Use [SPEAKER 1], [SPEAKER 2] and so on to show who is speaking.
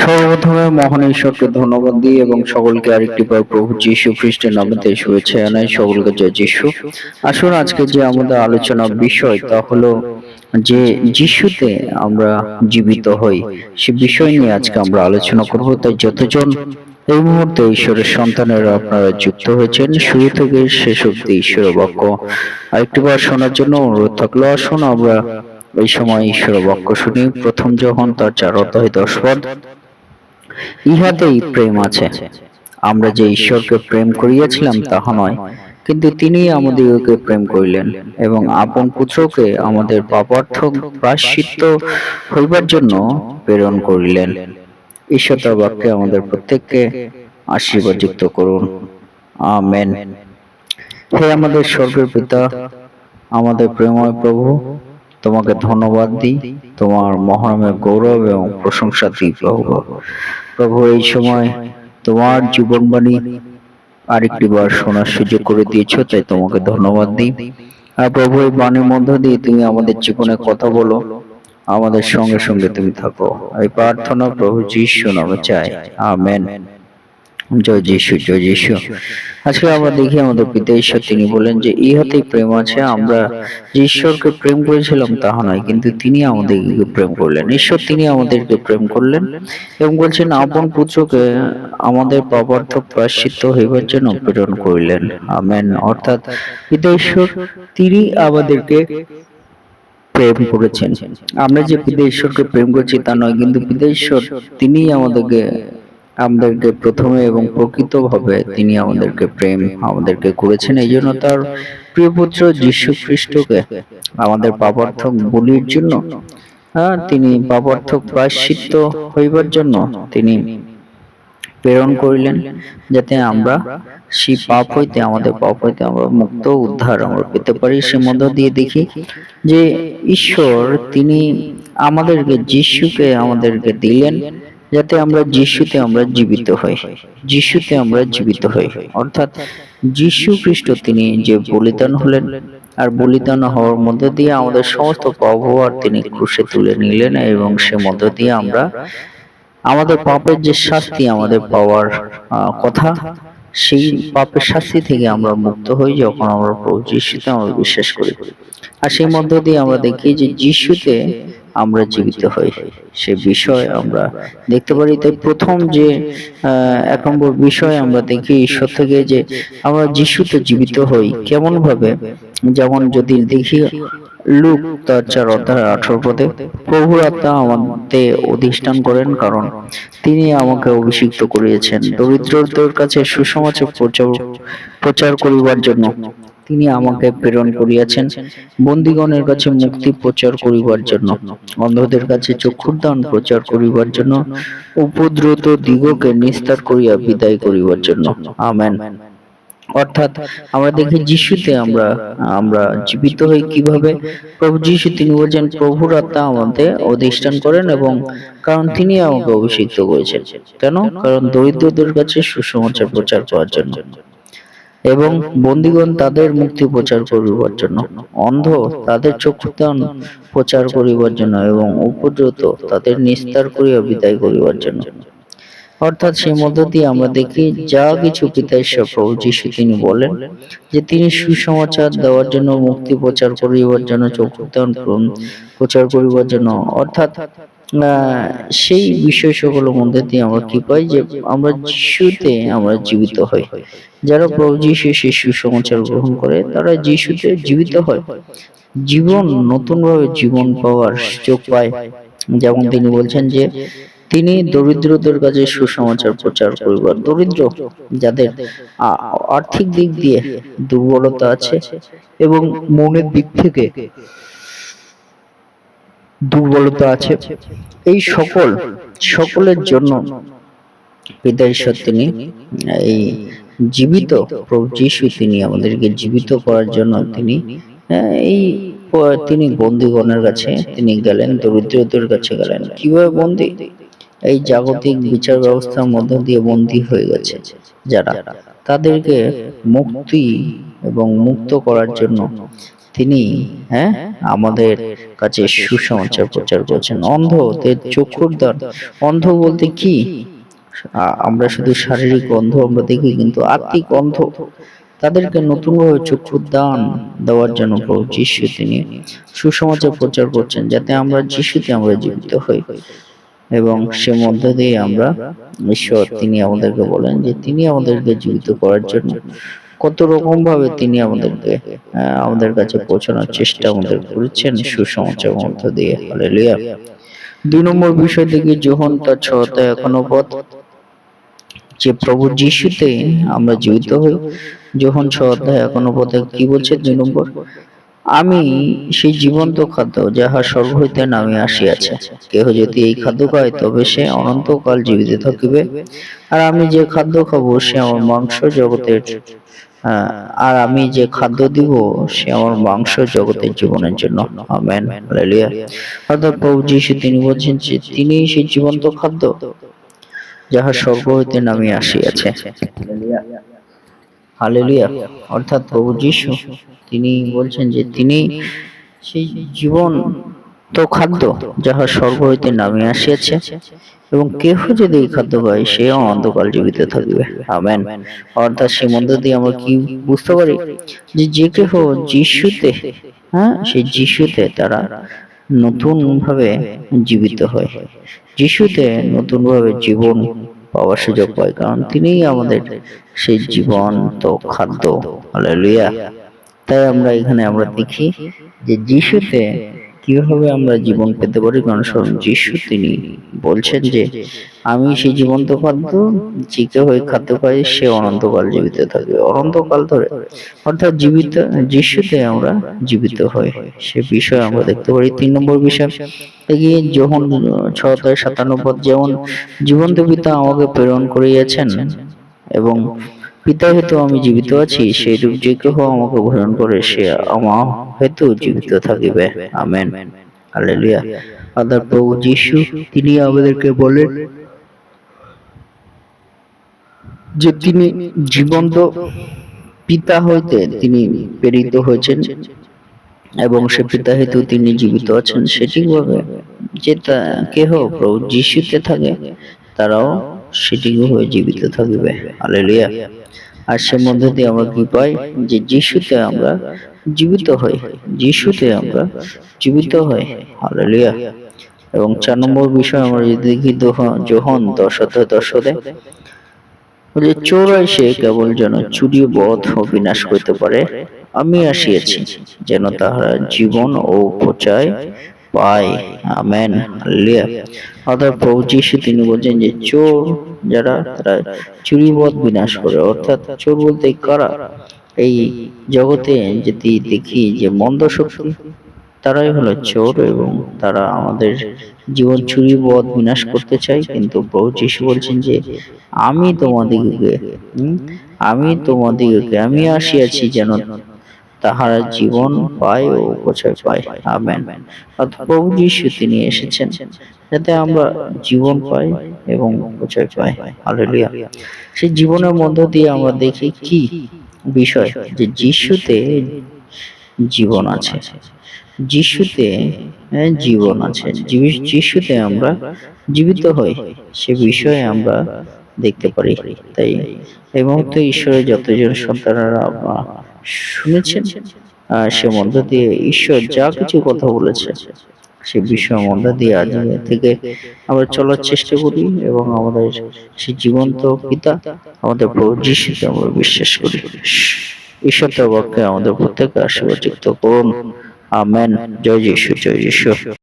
[SPEAKER 1] সর্বপ্রথমে মহান ঈশ্বরকে ধন্যবাদ দিই এবং সকলকে আরেকটি বার প্রভু যীশু খ্রিস্টের নামেতে শুভেচ্ছা জানাই সকলকে জয় যীশু। আসুন আজকে যে আমাদের আলোচনার বিষয় তা হলো যে যিশুতে আমরা জীবিত হই, সে বিষয় নিয়ে আজকে আমরা আলোচনা করব। তাই যতজন এই মুহূর্তে ঈশ্বরের সন্তানেরা আপনারা যুক্ত হয়েছেন, শুরু থেকে শেষ অব্দি ঈশ্বরের বাক্য আরেকটি বার শোনার জন্য অনুরোধ থাকল। আসুন আমরা এই সময় ঈশ্বরের বাক্য শুনি, প্রথম যখন তার চার অধ্যায় দশ পদ, ইহাতেই প্রেম আছে। আমরা যে ঈশ্বরকে প্রেম করিয়াছিলাম তাহা নয়, কিন্তু তিনি আমাদিগকে প্রেম করিলেন এবং আপন পুত্রকে আমাদের পাপার্থ প্রাশ্চিত্য হইবার জন্য প্রেরণ করিলেন। ঈশ্বর তার বাক্যে আমাদের প্রত্যেককে আশীর্বাদ যুক্ত করুন। আমেন। হে আমাদের স্বর্গের পিতা, আমাদের প্রেময় প্রভু তোমাকে ধন্যবাদ দিই তোমার মহানামের গৌরব এবং প্রশংসা দিই প্রভু। প্রভু এই সময় তোমার জীবনবাণী আরেকটি বার শোনার সুযোগ করে দিয়েছ তাই তোমাকে ধন্যবাদ দিই। আর প্রভু এই বাণীর মধ্য দিয়ে তুমি আমাদের জীবনে কথা বলো আমাদের সঙ্গে সঙ্গে তুমি থাকো। এই প্রার্থনা প্রভু যিশু নামে চাই। আমেন। জয় যিশু জয় যিশু। আজকে আমরা দেখি আমাদের পিতা ঈশ্বর, তিনি বলেন যে, ইহাতেই প্রেম আছে, আমরা যে ঈশ্বরকে প্রেম করেছিলাম তাহা নয়, কিন্তু তিনি আমাদেরকে প্রেম করলেন। ঈশ্বর, তিনি আমাদেরকে প্রেম করলেন এবং বলছেন, আপন পুত্রকে আমাদের পাপার্থ প্রাশ্চিত্য হইবার জন্য প্রেরণ করিলেন। আমেন। অর্থাৎ পিতা ঈশ্বর, তিনি আমাদেরকে প্রেম করেছেন। আমরা যে পিতা ঈশ্বরকে প্রেম করছি তা নয়, কিন্তু পিতা ঈশ্বর তিনি আমাদেরকে আমাদেরকে প্রথমে এবং প্রকৃতভাবে তিনি আমাদেরকে প্রেম আমাদেরকে করেছেন। এই জন্য তার প্রিয় পুত্র যীশু খ্রিস্টকে আমাদের পাপার্থক বলির জন্য হ্যাঁ তিনি পাপার্থক প্রায়শ্চিত্ত হইবার জন্য তিনি প্রেরণ করিলেন, যাতে আমরা সেই পাপ হইতে, আমাদের পাপ হইতে আমরা মুক্ত উদ্ধার আমরা পেতে পারি। সে মধ্য দিয়ে দেখি যে ঈশ্বর, তিনি আমাদেরকে যিশুকে আমাদেরকে দিলেন যাতে আমরা যিশুতে আমরা জীবিত হই। যিশুতে আমরা জীবিত হই। অর্থাৎ যিশু খ্রিস্ট তিনি যে বলিদান হলেন, আর বলিদান হওয়ার মধ্য দিয়ে আমাদের সমস্ত পাপ তিনি ক্রুশে তুলে নিলেন এবং সে মধ্য দিয়ে আমরা আমাদের পাপের যে শাস্তি, আমাদের পাওয়ার কথা, সেই পাপের শাস্তি থেকে আমরা মুক্ত হই যখন আমরা প্রভু যিশুতে আমরা বিশ্বাস করি। আর সেই মধ্য দিয়ে আমরা দেখি যে যিশুতে আমরা জীবিত হই। সে বিষয় আমরা দেখতে পারি। তাই প্রথম যে এক নম্বর বিষয় আমরা দেখি ঈশ্বর থেকে যে আমরা যিশুতে জীবিত হই। কেমন ভাবে যেমন যদি দেখি লুক তার চার অধ্যায় আঠারো পদে প্রভুর আত্মা আমাদের অধিষ্ঠান করেন কারণ তিনি আমাকে অভিষিক্ত করিয়েছেন। দরিদ্রদের কাছে সুসমাচার প্রচার প্রচার করিবার জন্য। তিনি আমাকে প্রেরণ করিয়াছেন। বন্দিগণের কাছে মুক্তি প্রচার করিবার জন্য। অন্ধদের কাছে চক্ষুর দান প্রচার করিবার জন্য। উপদ্রুত দিগকে নিস্তার করিয়া বিদায় করিবার জন্য। আমেন। অর্থাৎ আমরা দেখি যিশুতে আমরা আমরা জীবিত হই কীভাবে? প্রভু যিশু তিনি বলছেন, প্রভুর আত্মা আমাদের অধিষ্ঠান করেন এবং কারণ তিনি আমাকে অভিষিক্ত করেছেন। কেন? কারণ দরিদ্রদের কাছে সুসমাচার প্রচার করার জন্য। এবং বন্দিগণ তাদের মুক্তি প্রচার করিবার জন্য, অন্ধ তাদের চক্ষুদান প্রচার করিবার জন্য এবং উপদ্রুত তাদের নিস্তার করিয়া বিদায় করিবার জন্য। অর্থাৎ সেই মধ্য দিয়ে আমরা দেখি, যা কিছু পিতা ঈশ্বর প্রভু যিশু তিনি বলেন, যে তিনি সুসমাচার দেওয়ার জন্য, মুক্তি প্রচার করিবার জন্য চক্ষুদান প্রচার করিবার জন্য, অর্থাৎ সেই বিষয় সকলের মধ্যে দিয়ে আমরা কি পাই যে আমরা যিশুতে আমরা জীবিত হই। যারা প্রভু যিশু সেই সুসমাচার গ্রহণ করে, তারা যিশুতে জীবিত হয়। জীবন নতুন ভাবে জীবন পাওয়ার সুযোগ পায়। যেমন তিনি বলছেন যে, তিনি দরিদ্রদের কাছে সুসমাচার প্রচার করিবার দরিদ্র, যাদের আর্থিক দিক দিয়ে দুর্বলতা আছে এবং মনের দিক থেকে দুর্বলতা আছে। এই সকল, সকলের জন্য পিতা ঈশ্বর তিনি, এই জীবিত প্রভু যিশু তিনি, আমাদেরকে জীবিত করার জন্য তিনি এই তিনি বন্দিগণের কাছে তিনি গেলেন, দরিদ্রদের কাছে গেলেন। কীভাবে বন্দি? এই জাগতিক বিচার ব্যবস্থার মধ্য দিয়ে বন্দী হয়ে গেছে যারা। তাদেরকে মুক্তি এবং মুক্ত করার জন্য তিনি হ্যাঁ আমাদের কাছে সুসমাচার প্রচার করছেন। অন্ধদের চক্ষুর দ্বার অন্ধ বলতে কি? আমরা শুধু শারীরিক অন্ধ আমরা দেখি, কিন্তু আত্মিক অন্ধ। তাদেরকে নতুনভাবে চক্ষুর দান দেওয়ার জন্য প্রভু যিশু তিনি সুসমাচার প্রচার করছেন, যাতে আমরা যিশুতে আমরা জীবিত হই। এবং সে মধ্য দিয়ে আমরা ঈশ্বর, তিনি আমাদেরকে বলেন যে তিনি আমাদেরকে জীবিত করার জন্য কত রকম ভাবে তিনি আমাদেরকে আমাদের কাছে পৌঁছানোর চেষ্টা আমাদের করেছেন সুসমাচার মধ্য দিয়ে। হালেলুয়া দুই নম্বর বিষয় দেখি যোহন তার ছতে এখনও পথ যে প্রভু যিশুতে আমরা জীবিত হই যখন ছ অধ্যায় এখনও পথে কি বলছে দুই নম্বর? আমি সেই জীবন্ত খাদ্য যাহা স্বর্গ হইতে নামে আসিয়াছে। কেহ যদি এই খাদ্য খায় তবে সে অনন্তকাল জীবিত থাকিবে। আর আমি যে খাদ্য খাব সে আমার মাংস জগতের আহ, আর আমি যে খাদ্য দিব সে আমার মাংস জগতের জীবনের জন্য। আমেন। অর্থাৎ প্রভু যিশু তিনি বলছেন যে তিনি সেই জীবন্ত খাদ্য যাহা স্বর্গ হইতে নামিয়ে আসিয়াছে। হালেলুয়া। অর্থাৎ প্রভু যিশু তিনি বলছেন যে তিনি সেই জীবন তো খাদ্য, যাহা স্বর্গ হইতে নামিয়ে আসিয়াছে, এবং কেহ যদি এই খাদ্য খায় সে অনন্তকাল জীবিত থাকবে। আমেন। অর্থাৎ সে মধ্য দিয়ে আমরা কি বুঝতে পারি? যে যে কেহ যিশুতে হ্যাঁ সেই যিশুতে তারা নতুন ভাবে জীবিত হয়। যিশুতে নতুন ভাবে জীবন পাওয়ার সুযোগ পায়, কারণ তিনিই আমাদের সেই জীবন্ত খাদ্য। হালেলুয়া। তাই আমরা এখানে আমরা দেখি যে যিশুতে কীভাবে আমরা জীবন পেতে পারি? কারণ স্বয়ং যিশু তিনি বলছেন যে, আমি সেই জীবন্ত খাদ্য যে কেউ ওই খাদ্য খায়, সে অনন্তকাল জীবিত থাকবে। অনন্তকাল ধরে, অর্থাৎ জীবিত, যিশুতে আমরা জীবিত হই। সে বিষয়ে আমরা দেখতে পারি তিন নম্বর বিষয়। এগিয়ে যখন, ছয় সাতান্ন পদ যেমন জীবন্ত পিতা আমাকে প্রেরণ করিয়াছেন এবং পিতা হেতু আমি জীবিত আছি, সেই রূপ যে কেহ আমাকে ভজন করে, সে আমার হেতু জীবিত থাকিবে। আমেন। হালেলুয়া। আদার প্রভু যিশু, তিনি আমাদেরকে বলেন যে তিনি জীবন্ত পিতা হইতে তিনি প্রেরিত হয়েছেন এবং সে পিতা হেতু তিনি জীবিত আছেন। সেটি ভাবে যে তা- কেহ প্রভু যিশুতে থাকে, তারাও সেটি হয়ে জীবিত থাকিবে। হালেলুয়া। আর সে মধ্য দিয়ে আমরা কি পাই? যে যিশুতে আমরা জীবিত হই, যিশুতে আমরা জীবিত হই। হালেলুয়া। এবং চার নম্বর বিষয় আমরা যদি দেখি যোহন দশতে দশতে যে চোর এসে কেবল যেন চুরি, বধ ও বিনাশ করতে পারে, আমি আসিয়াছি, যেন তাহারা জীবন ও প্রচায় পায় আমেন। অর্থাৎ প্রভু যিশু তিনি বলছেন যে, চোর যারা, তারা চুরি বধ বিনাশ করে। অর্থাৎ চোর বলতে কারা? এই জগতে যদি দেখি যে মন্দ শক্তি, তারাই হলো চোর এবং তারা আমাদের জীবন চুরি বধ বিনাশ করতে চায়। কিন্তু প্রভু যিশু বলছেন যে, আমি তোমাদিগকে আমি তোমাদিগকে, আমি আসিয়াছি যেন তাহারা জীবন পায় ও উপচয় পায়। আমেন। প্রভু যিশু তিনি এসেছেন যাতে আমরা জীবন পাই এবং উপচয় পাই। হালেলুয়া। সেই জীবনের মধ্য দিয়ে আমরা দেখি কি বিষয় যে যিশুতে জীবন আছে। যিশুতে হ্যাঁ, জীবন আছে। যিশু- যিশুতে আমরা জীবিত হই। সে বিষয়ে আমরা দেখতে পারি। তাই এই মুহূর্তে ঈশ্বরের যতজন সন্তানেরা শুনেছেন? আর সে মধ্য দিয়ে ঈশ্বর যা কিছু কথা বলেছে সে বিষয় মধ্য দিয়ে আজ থেকে আমরা চলার চেষ্টা করি এবং আমাদের সেই জীবন্ত পিতা আমাদের প্রভু আমরা বিশ্বাস করি। ঈশ্বর বাক্যে আমাদের প্রত্যেককে আশীর্বাদ যুক্ত করুন। আমেন। জয় যিশু জয় যিশু।